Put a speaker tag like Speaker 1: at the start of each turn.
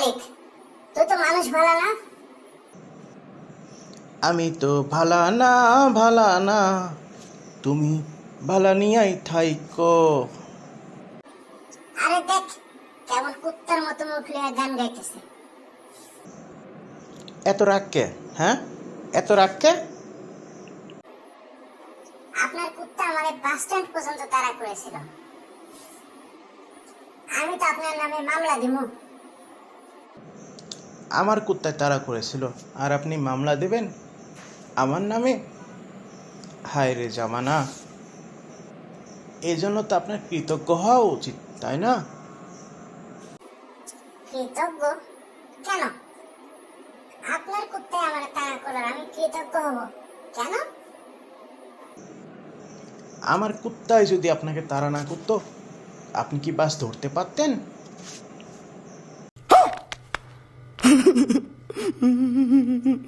Speaker 1: মালিক। তুই তো মানুষ ভালো না।
Speaker 2: আমি তো ভালা না ভালা না। তুমি ভালা নিয়াই থাইকো।
Speaker 1: আরে দেখ কেমন কুত্তার মতো মুখ লিয়ে গান গাইতেছে।
Speaker 2: এত রাগ কে? হ্যাঁ? এত রাগ কে?
Speaker 1: আপনার কুত্তা আমাদের বাস স্ট্যান্ড পর্যন্ত তাড়া করেছিল। আমি তো আপনার নামে মামলা দিব
Speaker 2: আমার কুত্তায় তারা করেছিল। আর আপনি মামলা দেবেন? আমার নামে? হায় রে জামানা। এই জন্য তো আপনার কৃতজ্ঞ হওয়া উচিত তাই না?
Speaker 1: কৃতজ্ঞ? কেন? আপনার কুত্তায় আমার তাড়া করল আমি কৃতজ্ঞ হব। কেন?
Speaker 2: আমার কুত্তায় যদি আপনাকে তাড়া না করতো আপনি কি বাস ধরতে পারতেন? うん。